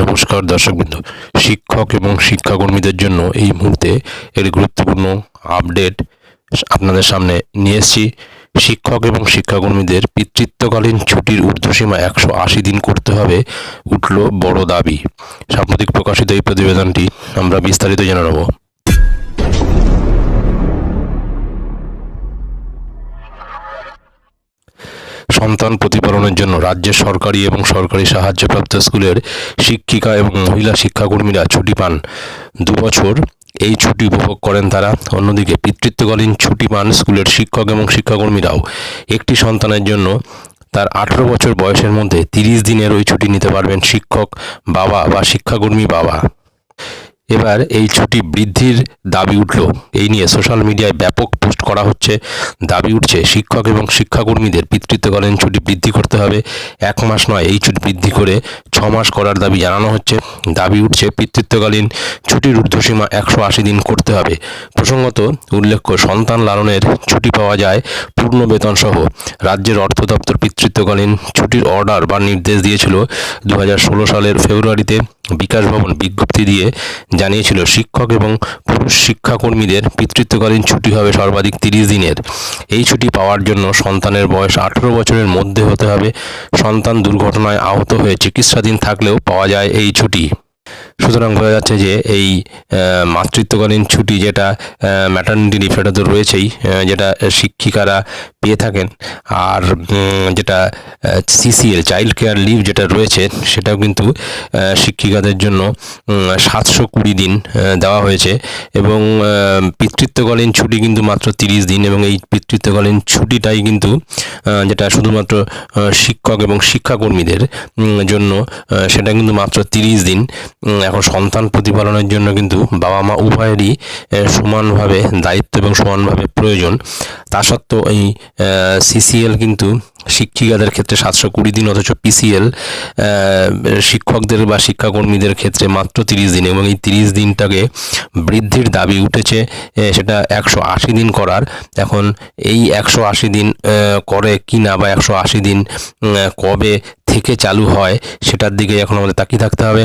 নমস্কার দর্শকবৃন্দ। শিক্ষক এবং শিক্ষাকর্মীদের জন্য এই মুহূর্তে এর গুরুত্বপূর্ণ আপডেট আপনাদের সামনে নিয়ে এসেছি। শিক্ষক এবং শিক্ষাকর্মীদের পিতৃত্বকালীন ছুটির ঊর্ধ্বসীমা একশো আশি দিন করতে হবে, উঠল বড় দাবি। সাম্প্রতিক প্রকাশিত এই প্রতিবেদনটি আমরা বিস্তারিত জেনে নেব। সন্তান প্রতিপালনের জন্য রাজ্যের সরকারি এবং সরকারি সাহায্যপ্রাপ্ত স্কুলের শিক্ষিকা এবং মহিলা শিক্ষাকর্মীরা ছুটি পান। দু বছর এই ছুটি উপভোগ করেন তারা। অন্যদিকে পিতৃত্বকালীন ছুটি পান স্কুলের শিক্ষক এবং শিক্ষাকর্মীরাও। একটি সন্তানের জন্য তার আঠেরো বছর বয়সের মধ্যে তিরিশ দিনের ওই ছুটি নিতে পারবেন শিক্ষক বাবা বা শিক্ষাকর্মী বাবা। এবার এই ছুটি বৃদ্ধির দাবি উঠল। এই নিয়ে সোশ্যাল মিডিয়ায় ব্যাপক পোস্ট করা হচ্ছে। দাবি উঠছে, শিক্ষক এবং শিক্ষাকর্মীদের পিতৃত্বকালীন ছুটি বৃদ্ধি করতে হবে। এক মাস নয়, এই ছুটি বৃদ্ধি করে ছ মাস করার দাবি জানানো হচ্ছে। দাবি উঠছে, পিতৃত্বকালীন ছুটির ঊর্ধ্বসীমা একশো আশি দিন করতে হবে। প্রসঙ্গত, উল্লেখ্য, সন্তান লালনের ছুটি পাওয়া যায় পূর্ণ বেতন সহ। রাজ্যের অর্থ দপ্তর পিতৃত্বকালীন ছুটির অর্ডার বা নির্দেশ দিয়েছিল দু হাজার ষোলো সালের ফেব্রুয়ারিতে। বিকাশ ভবন বিজ্ঞপ্তি দিয়ে জানিয়েছিল, শিক্ষক এবং পুরুষ শিক্ষাকর্মীদের পিতৃত্বকালীন ছুটি হবে সর্বাধিক তিরিশ দিনের। এই ছুটি পাওয়ার জন্য সন্তানের বয়স আঠেরো বছরের মধ্যে হতে হবে। সন্তান দুর্ঘটনায় আহত হয়ে চিকিৎসাধীন থাকলেও পাওয়া যায় এই ছুটি। সুতরাং বোঝা যাচ্ছে যে এই মাতৃত্বকালীন ছুটি যেটা ম্যাটার্নিটি লিভ সেটা তো রয়েছেই যেটা শিক্ষিকারা পেয়ে থাকেন। আর যেটা সিসিএল চাইল্ড কেয়ার লিভ যেটা রয়েছে, সেটাও কিন্তু শিক্ষিকাদের জন্য সাতশো কুড়ি দিন দেওয়া হয়েছে। এবং পিতৃত্বকালীন ছুটি কিন্তু মাত্র তিরিশ দিন, এবং এই পিতৃত্বকালীন ছুটিটাই কিন্তু যেটা শুধুমাত্র শিক্ষক এবং শিক্ষাকর্মীদের জন্য সেটা কিন্তু মাত্র তিরিশ দিন এখন সন্তান প্রতিপালনের জন্য কিন্তু বাবা মা উভয়েরই সমানভাবে দায়িত্ব এবং সমানভাবে প্রয়োজন। তা সত্ত্বেও এই সিসিএল কিন্তু শিক্ষিকাদের ক্ষেত্রে সাতশো কুড়ি দিন অথচ পিসিএল শিক্ষকদের বা শিক্ষাকর্মীদের ক্ষেত্রে মাত্র তিরিশ দিন এবং এই তিরিশ দিনটাকে বৃদ্ধির দাবি উঠেছে সেটা একশো আশি দিন করার। এখন এই একশো আশি দিন করে কি না বা একশো আশি দিন কবে থেকে চালু হয় সেটার দিকে এখন আমাদের তাকিয়ে থাকতে হবে।